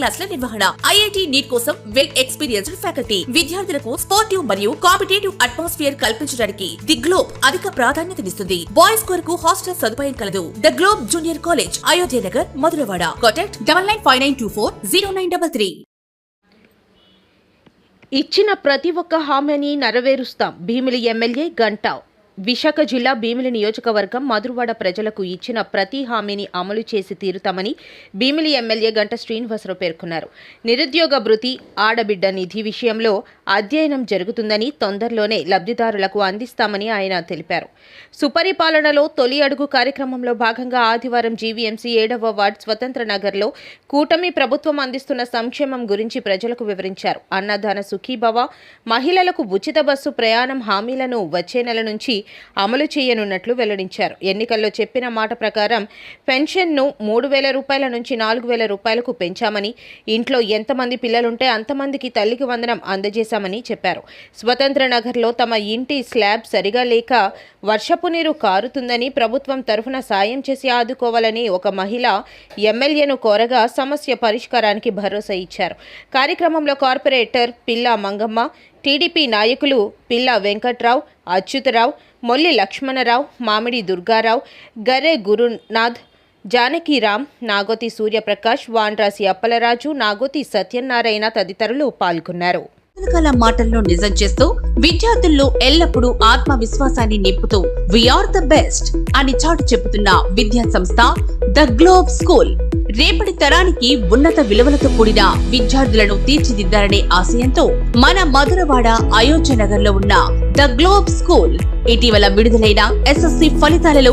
క్లాసుల నిర్వహణ. IIT NEET కోసం వెల్ ఎక్స్పీరియన్స్డ్ ఫ్యాకల్టీ. విద్యార్థులకు స్పోర్టివ్ మరియు కాంపిటేటివ్ అట్మాస్ఫియర్ కల్పించడానికి ది గ్లోబ్ అధిక ప్రాధాన్యతనిస్తుంది బాయ్స్ కొరకు హాస్టల్ సదుపాయం కలదు. The Globe junior college Ayodhya Nagar Madhurawada. Contact double nine five nine two four zero nine double three. ఇచ్చిన ప్రతి ఒక్క హామీని నెరవేరుస్తాం. భీమిలి ఎమ్మెల్యే గంటావ్ విశాఖ జిల్లా భీమిలి నియోజకవర్గం మధురవాడ ప్రజలకు ఇచ్చిన ప్రతి హామీని అమలు చేసి తీరుతామని భీమిలి ఎమ్మెల్యే గంట శ్రీనివాసరావు పేర్కొన్నారు. నిరుద్యోగ భృతి ఆడబిడ్డ నిధి విషయంలో అధ్యయనం జరుగుతుందని తొందరలోనే లబ్ధిదారులకు అందిస్తామని ఆయన తెలిపారు. సుపరిపాలనలో తొలి అడుగు కార్యక్రమంలో భాగంగా ఆదివారం జీవీఎంసీ ఏడవ వార్డ్ స్వతంత్ర నగర్లో కూటమి ప్రభుత్వం అందిస్తున్న సంక్షేమం గురించి ప్రజలకు వివరించారు. అన్నదాన సుఖీభవ మహిళలకు ఉచిత బస్సు ప్రయాణం హామీలను వచ్చే నెల నుంచి అమలు చేయనున్నట్లు వెల్లడించారు. ఎన్నికల్లో చెప్పిన మాట ప్రకారం పెన్షన్ను మూడు వేల రూపాయల నుంచి నాలుగు వేల రూపాయలకు పెంచామని ఇంట్లో ఎంతమంది పిల్లలుంటే అంతమందికి తల్లికి వందనం అందజేశామని చెప్పారు. స్వతంత్ర నగర్లో తమ ఇంటి స్లాబ్ సరిగా లేక వర్షపు నీరు కారుతుందని ప్రభుత్వం తరఫున సాయం చేసి ఆదుకోవాలని ఒక మహిళ ఎమ్మెల్యేను కోరగా సమస్య పరిష్కారానికి భరోసా ఇచ్చారు. కార్యక్రమంలో కార్పొరేటర్ పిల్లా మంగమ్మ టీడీపీ నాయకులు పిల్ల వెంకట్రావు అచ్యుతరావు మొల్లి లక్ష్మణరావు మామిడి దుర్గారావు గరే గురునాథ్ జానకీరామ్ నాగోతి సూర్యప్రకాష్ వాన్రాసి అప్పలరాజు నాగోతి సత్యనారాయణ తదితరులు పాల్గొన్నారు. రకరకాల మాటల్లో నిజం చేస్తూ విద్యార్థుల్లో ఎల్లప్పుడూ ఆత్మవిశ్వాసాన్ని నింపుతూ వీఆర్ ద బెస్ట్ అని చాటు చెబుతున్న విద్యా సంస్థ ద గ్లోబ్ స్కూల్ రేపటి తరానికి ఉన్నత విలువలతో కూడిన విద్యార్థులను తీర్చిదిద్దాలనే ఆశయంతో మన మధురవాడ అయోధ్య నగర్లో ఉన్న ద గ్లోబ్ స్కూల్ ఇటీవల విడుదలైన ఎస్ఎస్సి ఫలితాలలో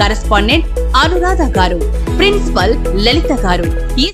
కరెస్పాండెంట్ అనురాధ గారు ప్రిన్సిపల్ లలిత గారు. ఈ